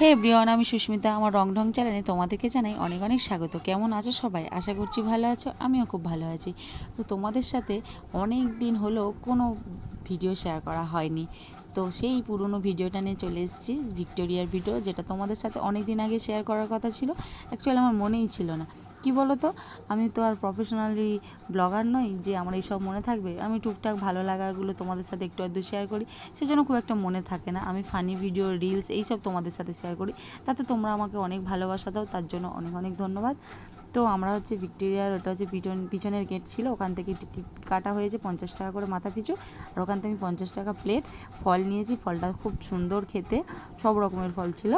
হে Brian আমি সুস্মিতা। আমার রং ঢং চ্যানেলে তোমাদেরকে জানাই অনেক অনেক স্বাগত। কেমন আছো সবাই? আশা করছি ভালো আছো, আমিও খুব ভালো আছি। তো তোমাদের সাথে অনেক দিন হলো কোনো ভিডিও শেয়ার করা হয়নি। তো সেই পুরনো ভিডিওটা নিয়ে চলে এসেছি, ভিক্টোরিয়ার ভিডিও, যেটা তোমাদের সাথে অনেক দিন আগে শেয়ার করার কথা ছিল। অ্যাকচুয়ালি আমার মনেই ছিল না। কি বলো তো আমি তো আর প্রফেশনালি ব্লগার নই, যে আমার এইসব মনে থাকবে। আমি টুকটাক ভালো লাগাগুলো তোমাদের সাথে একটু আধটু শেয়ার করি। সেজন্য খুব একটা মনে থাকে না। আমি ফানি ভিডিও রিলস এইসব তোমাদের সাথে শেয়ার করি। তাতে তোমরা আমাকে অনেক ভালোবাসা দাও, তার জন্য অনেক অনেক ধন্যবাদ। তো আমরা হচ্ছে ভিক্টোরিয়ার, ওটা হচ্ছে পিছন পিছনের গেট ছিল। ওখান থেকে টিকিট কাটা হয়েছে পঞ্চাশ টাকা করে মাথা পিছু। আর ওখান থেকে আমি পঞ্চাশ টাকা প্লেট ফল নিয়েছি। ফলটা খুব সুন্দর খেতে। সব রকমের ফল ছিল।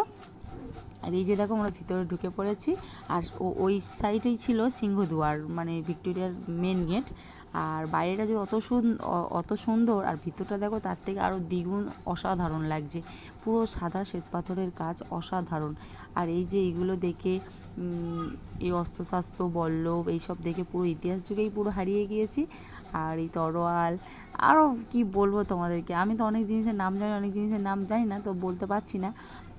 আর এই যে দেখো আমরা ভিতরে ঢুকে পড়েছি, আর ওই সাইডেই ছিল সিংহদুয়ার মানে ভিক্টোরিয়ার মেন গেট আর বাইরেটা যে অত অত সুন্দর, আর ভিতরটা দেখো তার থেকে আরও দ্বিগুণ অসাধারণ লাগছে। পুরো সাদা শ্বেত পাথরের কাজ অসাধারণ। আর এই যে এইগুলো দেখে এই অস্ত্রশাস্ত্র, বল্লভ, এইসব দেখে পুরো ইতিহাস যুগেই পুরো হারিয়ে গিয়েছি। আর এই তরোয়াল আরও কি বলব তোমাদেরকে? আমি তো অনেক জিনিসের নাম জানি, অনেক জিনিসের নাম জানি না, তো বলতে পারছি না।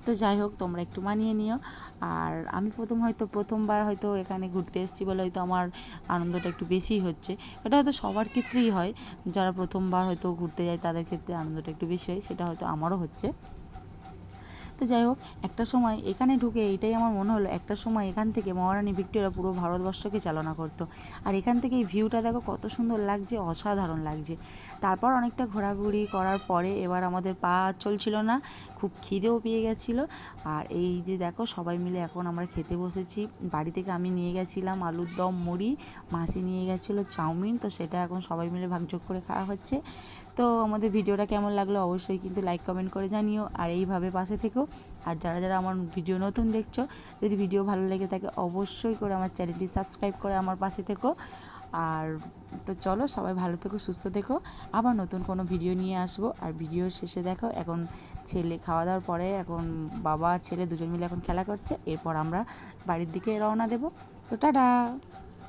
তো যাই হোক, তোমরা একটু মানিয়ে নিও। আর আমি প্রথম হয়তো প্রথমবার হয়তো এখানে ঘুরতে এসেছি বলে হয়তো আমার আনন্দটা একটু বেশিই হচ্ছে। এটা হয়তো সবার ক্ষেত্রেই হয়। যারা প্রথমবার হয়তো ঘুরতে যায়, তাদের ক্ষেত্রে আনন্দটা একটু বেশি হয়। সেটা হয়তো আমারও হচ্ছে। তো যাই হোক, একটা সময় এখানে ঢুকে এটাই আমার মনে হলো, একটা সময় এখান থেকে মহারানী ভিক্টোরিয়া পুরো ভারতবর্ষকে চালনা করতো। আর এখান থেকে এই ভিউটা দেখো কত সুন্দর লাগছে, অসাধারণ লাগছে। তারপর অনেকটা ঘোরাঘুরি করার পরে এবার আমাদের পা চলছিল না, খুব খিদেও পেয়ে গেছিল। আর এই যে দেখো, সবাই মিলে এখন আমরা খেতে বসেছি। বাড়ি থেকে আমি নিয়ে গেছিলাম আলুর দম, মুড়ি, মাসি নিয়ে গেছিল চাউমিন, তো সেটা এখন সবাই মিলে ভাগযোগ করে খাওয়া হচ্ছে। তো আমাদের ভিডিওটা কেমন লাগল অবশ্যই কিন্তু লাইক কমেন্ট করে জানিও। আর এইভাবে পাশে থেকো। আর যারা যারা আমার ভিডিও নতুন দেখছ, যদি ভিডিও ভালো লেগে থাকে অবশ্যই করে আমার চ্যানেলটি সাবস্ক্রাইব করে আমার পাশে থেকো। আর তো চলো, সবাই ভালো থেকো, সুস্থ থেকো। আবার নতুন কোনো ভিডিও নিয়ে আসব। আর ভিডিওর শেষে দেখো, এখন ছেলে খাওয়া দাওয়ার পরে এখন বাবা আর ছেলে দুজন মিলে এখন খেলা করছে। এরপর আমরা বাড়ির দিকে রওনা দেবো। তো টাটা!